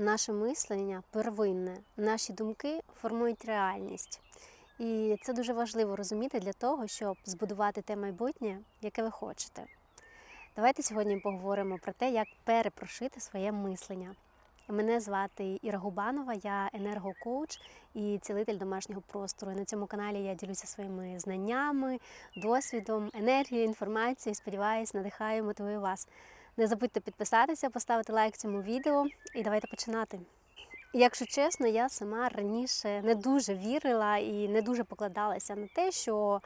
Наше мислення первинне, наші думки формують реальність. І це дуже важливо розуміти для того, щоб збудувати те майбутнє, яке ви хочете. Давайте сьогодні поговоримо про те, як перепрошити своє мислення. Мене звати Іра Губанова, я енергокоуч і цілитель домашнього простору. І на цьому каналі я ділюся своїми знаннями, досвідом, енергією, інформацією. Сподіваюсь, надихаю, мотивую вас. Не забудьте підписатися, поставити лайк цьому відео і давайте починати. Якщо чесно, я сама раніше не дуже вірила і не дуже покладалася на те, що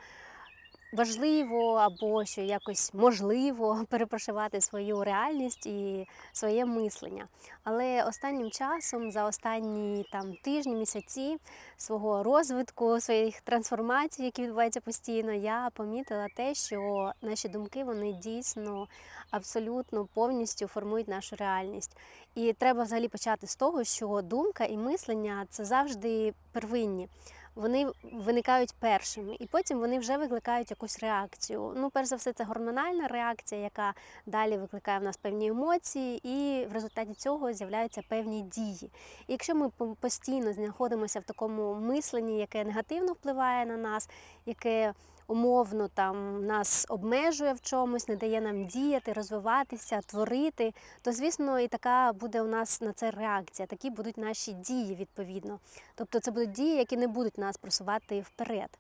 важливо або що якось можливо перепрошивати свою реальність і своє мислення. Але останнім часом, за останні там тижні, місяці свого розвитку, своїх трансформацій, які відбуваються постійно, я помітила те, що наші думки вони дійсно абсолютно повністю формують нашу реальність. І треба взагалі почати з того, що думка і мислення це завжди первинні вони виникають першими, і потім вони вже викликають якусь реакцію. Ну, перш за все, це гормональна реакція, яка далі викликає в нас певні емоції, і в результаті цього з'являються певні дії. І якщо ми постійно знаходимося в такому мисленні, яке негативно впливає на нас, яке умовно там нас обмежує в чомусь, не дає нам діяти, розвиватися, творити, то звісно і така буде у нас на це реакція. Такі будуть наші дії відповідно. Тобто це будуть дії, які не будуть нас просувати вперед.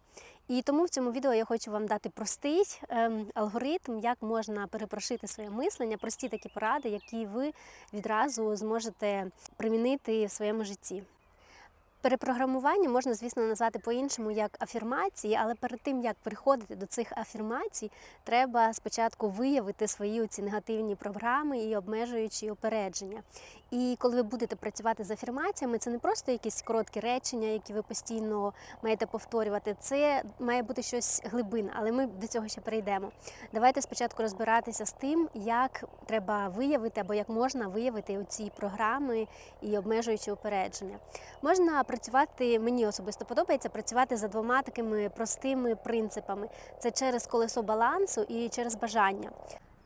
І тому в цьому відео я хочу вам дати простий ем, алгоритм, як можна перепрошити своє мислення, прості такі поради, які ви відразу зможете примінити в своєму житті. Перепрограмування можна, звісно, назвати по-іншому як афірмації, але перед тим як приходити до цих афірмацій, треба спочатку виявити свої ці негативні програми і обмежуючі опередження. І коли ви будете працювати з афірмаціями, це не просто якісь короткі речення, які ви постійно маєте повторювати. Це має бути щось глибинне, але ми до цього ще перейдемо. Давайте спочатку розбиратися з тим, як треба виявити або як можна виявити оці програми і обмежуючі опередження. Можна працювати, мені особисто подобається працювати за двома такими простими принципами: це через колесо балансу і через бажання.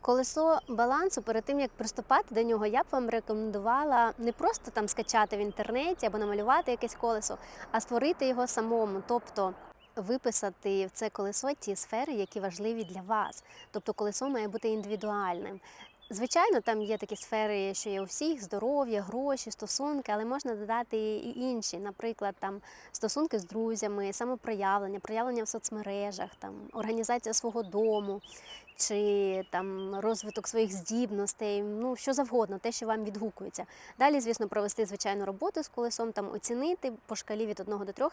Колесо балансу перед тим як приступати до нього, я б вам рекомендувала не просто там скачати в інтернеті або намалювати якесь колесо, а створити його самому, тобто виписати в це колесо ті сфери, які важливі для вас. Тобто колесо має бути індивідуальним. Звичайно, там є такі сфери, що є у всіх здоров'я, гроші, стосунки, але можна додати і інші, наприклад, там стосунки з друзями, самопроявлення, проявлення в соцмережах, там організація свого дому чи там розвиток своїх здібностей, ну що завгодно, те, що вам відгукується. Далі, звісно, провести звичайну роботу з колесом, там оцінити по шкалі від 1 до 3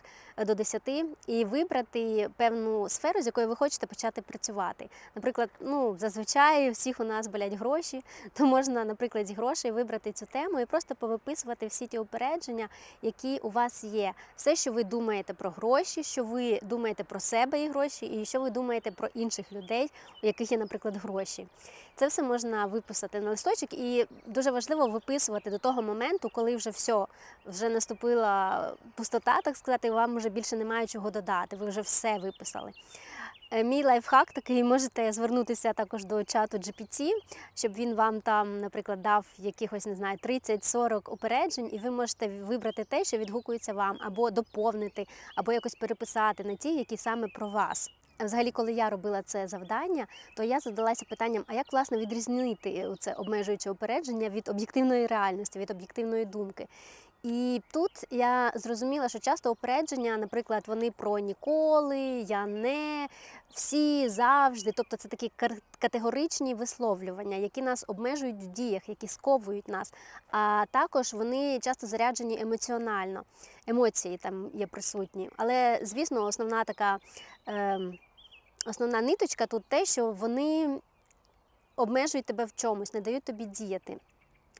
до 10 і вибрати певну сферу, з якою ви хочете почати працювати. Наприклад, ну зазвичай всіх у нас болять гроші, то можна, наприклад, з грошей вибрати цю тему і просто повиписувати всі ті упередження, які у вас є. Все, що ви думаєте про гроші, що ви думаєте про себе і гроші, і що ви думаєте про інших людей, у яких є наприклад, гроші. Це все можна виписати на листочок, і дуже важливо виписувати до того моменту, коли вже все, вже наступила пустота, так сказати, і вам вже більше немає чого додати. Ви вже все виписали. Е, мій лайфхак такий можете звернутися також до чату GPT, щоб він вам там, наприклад, дав якихось не знаю 30-40 упереджень, і ви можете вибрати те, що відгукується вам, або доповнити, або якось переписати на ті, які саме про вас. Взагалі, коли я робила це завдання, то я задалася питанням: а як власне відрізнити це обмежуюче упередження від об'єктивної реальності, від об'єктивної думки? І тут я зрозуміла, що часто упередження, наприклад, вони про ніколи, я не всі завжди. Тобто це такі категоричні висловлювання, які нас обмежують в діях, які сковують нас. А також вони часто заряджені емоціонально. Емоції там є присутні. Але, звісно, основна така е, основна ниточка тут те, що вони обмежують тебе в чомусь, не дають тобі діяти.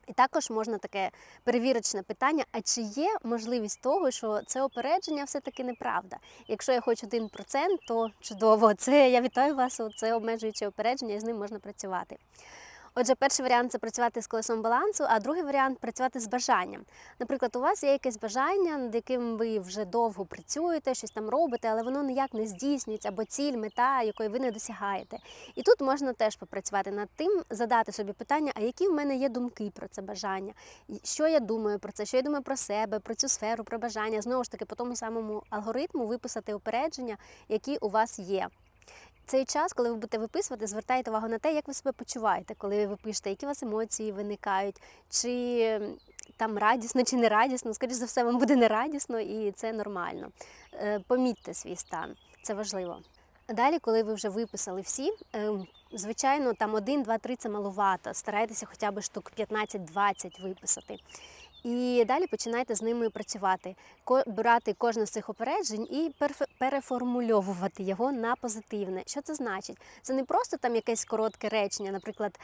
І також можна таке перевірочне питання: а чи є можливість того, що це опередження все-таки неправда? Якщо я хочу 1%, то чудово, це я вітаю вас, це обмежуюче опередження, і з ним можна працювати. Отже, перший варіант це працювати з колесом балансу, а другий варіант працювати з бажанням. Наприклад, у вас є якесь бажання, над яким ви вже довго працюєте, щось там робите, але воно ніяк не здійснюється, або ціль, мета, якої ви не досягаєте. І тут можна теж попрацювати над тим, задати собі питання, а які в мене є думки про це бажання, що я думаю про це, що я думаю про себе, про цю сферу, про бажання. Знову ж таки, по тому самому алгоритму виписати опередження, які у вас є. Цей час, коли ви будете виписувати, звертайте увагу на те, як ви себе почуваєте, коли ви пишете, які у вас емоції виникають, чи там радісно, чи не радісно. Скоріше за все, вам буде не радісно, і це нормально. Е, Помітьте свій стан, це важливо. Далі, коли ви вже виписали всі, ем, звичайно, там 1, 2, 3 це малувато. Старайтеся хоча б штук 15-20 виписати. І далі починайте з ними працювати, брати кожне з цих опереджень і переформульовувати його на позитивне. Що це значить? Це не просто там якесь коротке речення, наприклад.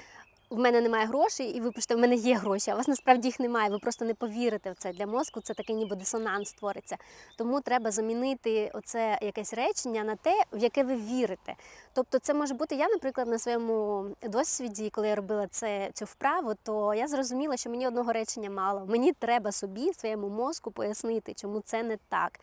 В мене немає грошей, і ви пишете, в мене є гроші, а у вас насправді їх немає. Ви просто не повірите в це. Для мозку це такий ніби дисонанс створиться. Тому треба замінити оце якесь речення на те, в яке ви вірите. Тобто, це може бути я, наприклад, на своєму досвіді, коли я робила це цю вправу, то я зрозуміла, що мені одного речення мало. Мені треба собі, своєму мозку пояснити, чому це не так.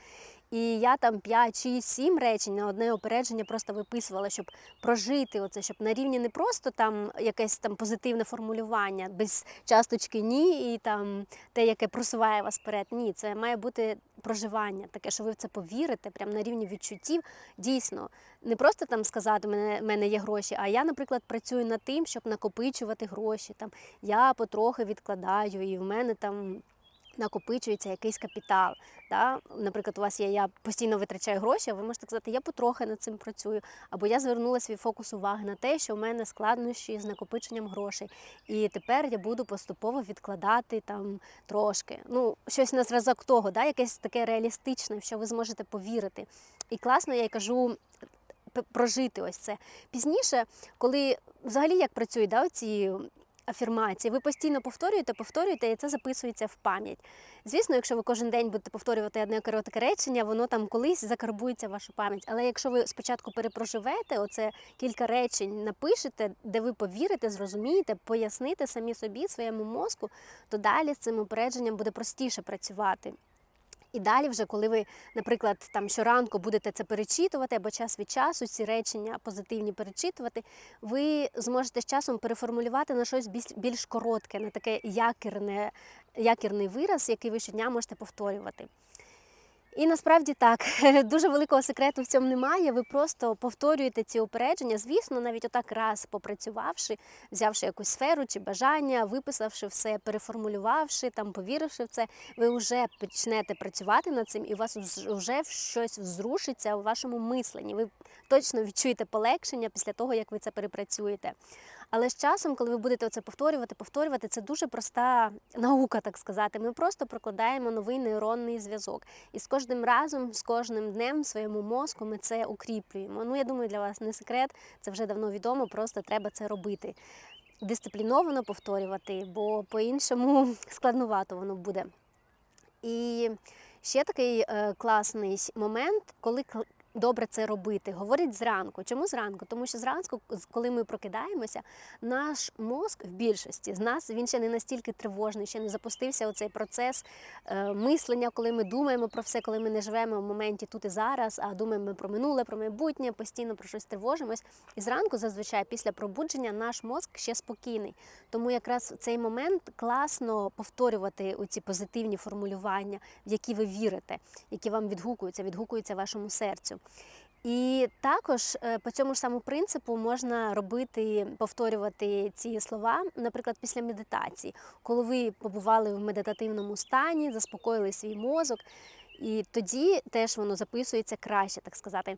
І я там 5, 6, 7 речень на одне опередження просто виписувала, щоб прожити оце, щоб на рівні не просто там якесь там позитивне формулювання без часточки ні і там те, яке просуває вас вперед. Ні, це має бути проживання, таке, що ви в це повірите, прямо на рівні відчуттів. Дійсно, не просто там сказати, мене, мене є гроші, а я, наприклад, працюю над тим, щоб накопичувати гроші. Там я потрохи відкладаю, і в мене там накопичується якийсь капітал. Да? Наприклад, у вас є я постійно витрачаю гроші, а ви можете сказати, я потрохи над цим працюю. Або я звернула свій фокус уваги на те, що в мене складнощі з накопиченням грошей. І тепер я буду поступово відкладати там трошки. Ну, щось на зразок того, да? якесь таке реалістичне, в що ви зможете повірити. І класно, я й кажу. Прожити ось це пізніше, коли взагалі як працюють да, ці афірмації, ви постійно повторюєте, повторюєте, і це записується в пам'ять. Звісно, якщо ви кожен день будете повторювати одне коротке речення, воно там колись закарбується в вашу пам'ять. Але якщо ви спочатку перепроживете, оце кілька речень напишете, де ви повірите, зрозумієте, поясните самі собі, своєму мозку, то далі з цим упередженням буде простіше працювати. І далі, вже коли ви, наприклад, там щоранку будете це перечитувати або час від часу ці речення позитивні перечитувати, ви зможете з часом переформулювати на щось більш, коротке, на таке якірне, якірний вираз, який ви щодня можете повторювати. І насправді так, дуже великого секрету в цьому немає. Ви просто повторюєте ці упередження. Звісно, навіть отак раз попрацювавши, взявши якусь сферу чи бажання, виписавши все, переформулювавши, там повіривши в це, ви вже почнете працювати над цим, і у вас вже щось зрушиться у вашому мисленні. Ви точно відчуєте полегшення після того, як ви це перепрацюєте. Але з часом, коли ви будете це повторювати, повторювати, це дуже проста наука, так сказати. Ми просто прокладаємо новий нейронний зв'язок. І з кожним разом, з кожним днем в своєму мозку ми це укріплюємо. Ну, я думаю, для вас не секрет, це вже давно відомо, просто треба це робити. Дисципліновано повторювати, бо по-іншому складновато воно буде. І ще такий е, класний момент, коли добре це робити. Говорить зранку. Чому зранку? Тому що зранку, коли ми прокидаємося, наш мозк в більшості з нас він ще не настільки тривожний, ще не запустився оцей процес е, мислення, коли ми думаємо про все, коли ми не живемо в моменті тут і зараз, а думаємо про минуле, про майбутнє, постійно про щось тривожимось. І зранку, зазвичай, після пробудження, наш мозк ще спокійний. Тому якраз в цей момент класно повторювати оці позитивні формулювання, в які ви вірите, які вам відгукуються, відгукуються вашому серцю. І також е, по цьому ж самому принципу можна робити, повторювати ці слова, наприклад, після медитації, коли ви побували в медитативному стані, заспокоїли свій мозок, і тоді теж воно записується краще, так сказати.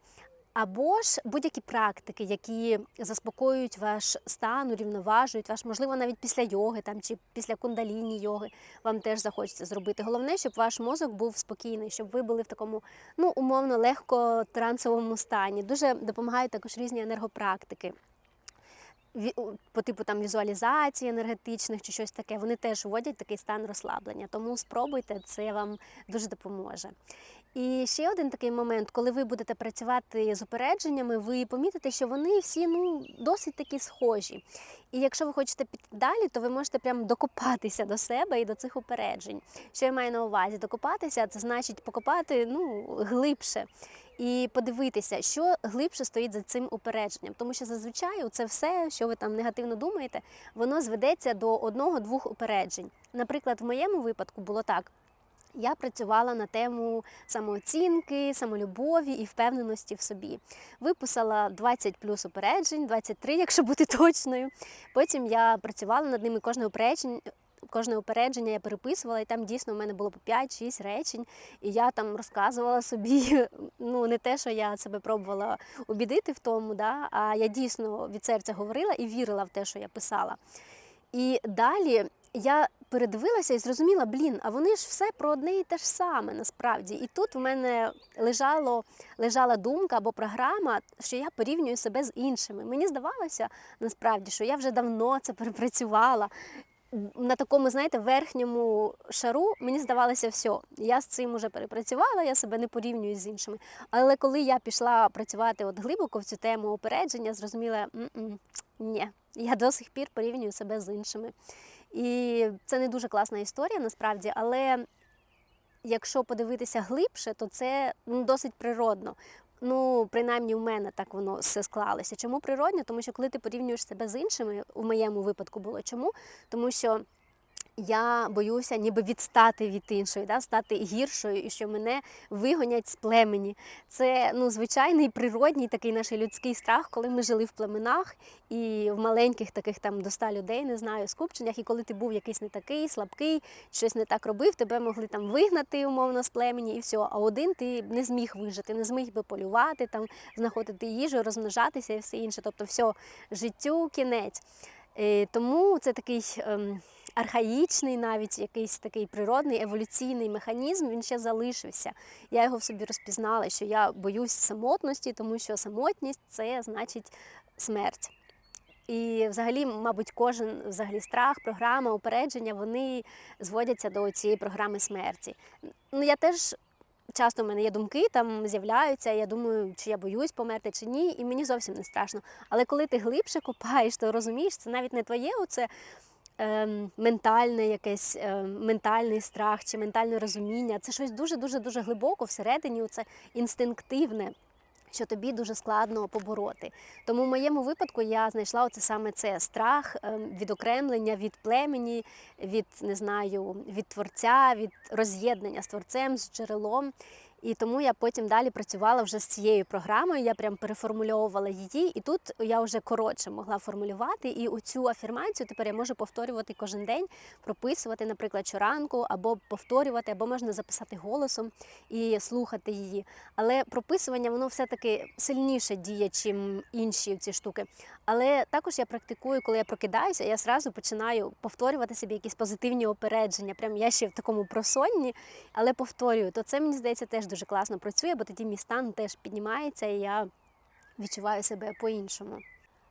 Або ж будь-які практики, які заспокоюють ваш стан, урівноважують ваш, можливо, навіть після йоги там, чи після кундаліні йоги вам теж захочеться зробити. Головне, щоб ваш мозок був спокійний, щоб ви були в такому ну, умовно легко трансовому стані. Дуже допомагають також різні енергопрактики. По типу там візуалізації енергетичних чи щось таке, вони теж вводять такий стан розслаблення. Тому спробуйте, це вам дуже допоможе. І ще один такий момент, коли ви будете працювати з упередженнями, ви помітите, що вони всі ну досить такі схожі. І якщо ви хочете піти далі, то ви можете прям докопатися до себе і до цих упереджень. Що я маю на увазі? Докопатися це значить покопати ну глибше. І подивитися, що глибше стоїть за цим упередженням, тому що зазвичай це все, що ви там негативно думаєте, воно зведеться до одного-двох упереджень. Наприклад, в моєму випадку було так. Я працювала на тему самооцінки, самолюбові і впевненості в собі. Виписала 20 плюс упереджень, 23, якщо бути точною. Потім я працювала над ними кожне упередження. Кожне упередження я переписувала, і там дійсно в мене було по 5-6 речень. І я там розказувала собі, ну не те, що я себе пробувала убідити в тому, да, а я дійсно від серця говорила і вірила в те, що я писала. І далі я передивилася і зрозуміла, блін, а вони ж все про одне і те ж саме насправді. І тут в мене лежало, лежала думка або програма, що я порівнюю себе з іншими. Мені здавалося насправді, що я вже давно це перепрацювала. На такому, знаєте, верхньому шару мені здавалося, все, я з цим уже перепрацювала, я себе не порівнюю з іншими. Але коли я пішла працювати от глибоко в цю тему опередження, зрозуміла, «М-м, ні, я до сих пір порівнюю себе з іншими. І це не дуже класна історія насправді, але якщо подивитися глибше, то це ну, досить природно. Ну, принаймні, в мене так воно все склалося. Чому природньо? Тому що коли ти порівнюєш себе з іншими, у моєму випадку було чому? Тому що я боюся ніби відстати від іншої, да, стати гіршою і що мене вигонять з племені. Це ну, звичайний природній такий наш людський страх, коли ми жили в племенах і в маленьких таких там до ста людей, не знаю, скупченнях, і коли ти був якийсь не такий, слабкий, щось не так робив, тебе могли там вигнати умовно з племені і все. А один ти не зміг вижити, не зміг би полювати, там знаходити їжу, розмножатися і все інше. Тобто, все, життю кінець. І тому це такий. Архаїчний, навіть якийсь такий природний еволюційний механізм, він ще залишився. Я його в собі розпізнала, що я боюсь самотності, тому що самотність це значить смерть. І взагалі, мабуть, кожен взагалі страх, програма, упередження, вони зводяться до цієї програми смерті. Ну, я теж. Часто в мене є думки, там з'являються, я думаю, чи я боюсь померти, чи ні, і мені зовсім не страшно. Але коли ти глибше копаєш, то розумієш, це навіть не твоє оце ментальне якесь ем, ментальний страх чи ментальне розуміння. Це щось дуже-дуже дуже глибоко всередині, це інстинктивне. Що тобі дуже складно побороти. Тому в моєму випадку я знайшла оце саме це страх ем, відокремлення від племені, від не знаю, від творця, від роз'єднання з творцем, з джерелом. І тому я потім далі працювала вже з цією програмою. Я прям переформульовувала її, і тут я вже коротше могла формулювати. І оцю афірмацію тепер я можу повторювати кожен день, прописувати, наприклад, щоранку, або повторювати, або можна записати голосом і слухати її. Але прописування воно все-таки сильніше діє, чим інші ці штуки. Але також я практикую, коли я прокидаюся, я зразу починаю повторювати собі якісь позитивні опередження. Прям я ще в такому просонні, але повторюю, то це мені здається теж дуже класно працює, бо тоді мій стан теж піднімається і я відчуваю себе по-іншому.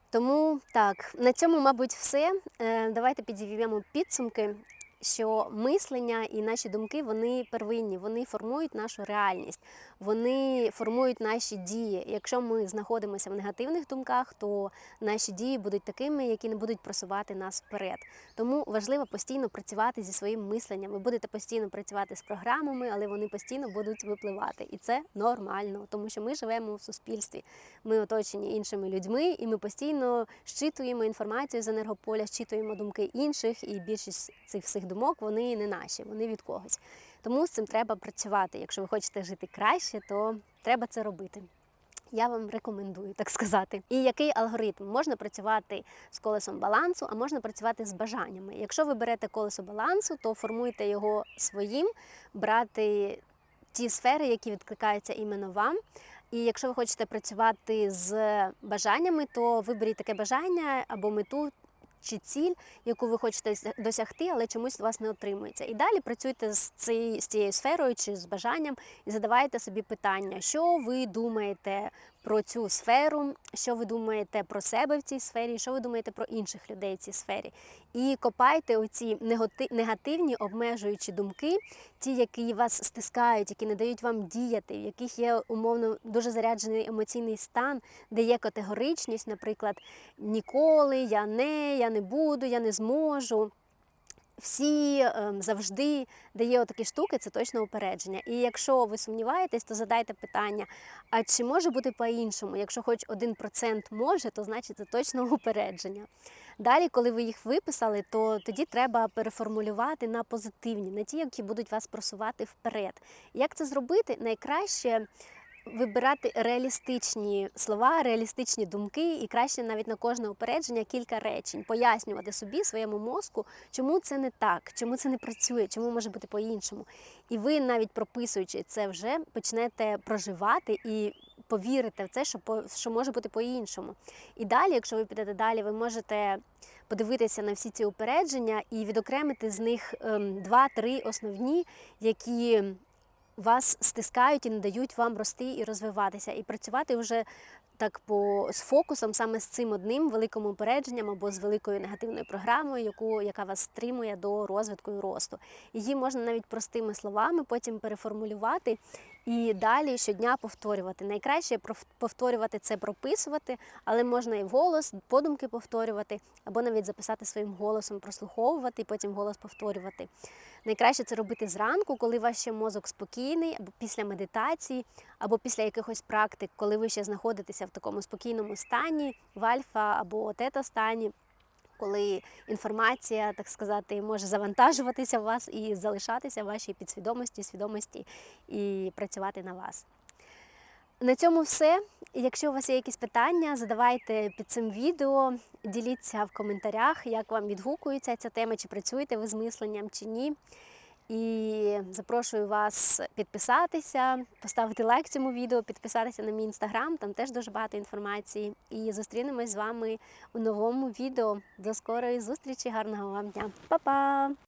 Тому так, на цьому, мабуть, все. Е, давайте підіб'ємо підсумки що мислення і наші думки вони первинні, вони формують нашу реальність, вони формують наші дії. Якщо ми знаходимося в негативних думках, то наші дії будуть такими, які не будуть просувати нас вперед. Тому важливо постійно працювати зі своїм мисленням. Ви будете постійно працювати з програмами, але вони постійно будуть випливати. І це нормально, тому що ми живемо в суспільстві. Ми оточені іншими людьми, і ми постійно щитуємо інформацію з енергополя, щитуємо думки інших, і більшість цих всіх думок вони не наші, вони від когось. Тому з цим треба працювати. Якщо ви хочете жити краще, то треба це робити. Я вам рекомендую так сказати. І який алгоритм можна працювати з колесом балансу, а можна працювати з бажаннями. Якщо ви берете колесо балансу, то формуйте його своїм, брати ті сфери, які відкликаються іменно вам. І якщо ви хочете працювати з бажаннями, то виберіть таке бажання або мету, чи ціль, яку ви хочете досягти, але чомусь у вас не отримується. І далі працюйте з цією, сферою чи з бажанням і задавайте собі питання, що ви думаєте про цю сферу, що ви думаєте про себе в цій сфері, що ви думаєте про інших людей в цій сфері. І копайте оці негати- негативні обмежуючі думки, ті, які вас стискають, які не дають вам діяти, в яких є умовно дуже заряджений емоційний стан, де є категоричність, наприклад, ніколи, я не, я не буду, я не зможу. Всі ем, завжди, де є отакі штуки, це точно упередження. І якщо ви сумніваєтесь, то задайте питання: а чи може бути по-іншому? Якщо хоч 1% може, то значить це точно упередження. Далі, коли ви їх виписали, то тоді треба переформулювати на позитивні, на ті, які будуть вас просувати вперед. Як це зробити? Найкраще вибирати реалістичні слова, реалістичні думки, і краще навіть на кожне упередження кілька речень, пояснювати собі, своєму мозку, чому це не так, чому це не працює, чому може бути по-іншому. І ви, навіть прописуючи це вже, почнете проживати і повірите в це, що що може бути по-іншому. І далі, якщо ви підете далі, ви можете подивитися на всі ці упередження і відокремити з них ем, два-три основні, які вас стискають і не дають вам рости і розвиватися, і працювати вже так по з фокусом саме з цим одним великим упередженням або з великою негативною програмою, яку яка вас стримує до розвитку і росту. Її можна навіть простими словами потім переформулювати і далі щодня повторювати. Найкраще повторювати це, прописувати, але можна і вголос, подумки повторювати, або навіть записати своїм голосом, прослуховувати і потім голос повторювати. Найкраще це робити зранку, коли ваш ще мозок спокійний, або після медитації, або після якихось практик, коли ви ще знаходитеся в такому спокійному стані, в альфа або тета стані. Коли інформація, так сказати, може завантажуватися в вас і залишатися в вашій підсвідомості, свідомості і працювати на вас. На цьому все. Якщо у вас є якісь питання, задавайте під цим відео, діліться в коментарях, як вам відгукується ця тема, чи працюєте ви з мисленням, чи ні. І запрошую вас підписатися, поставити лайк цьому відео, підписатися на мій інстаграм, там теж дуже багато інформації. І зустрінемось з вами у новому відео. До скорої зустрічі, гарного вам дня. Па-па!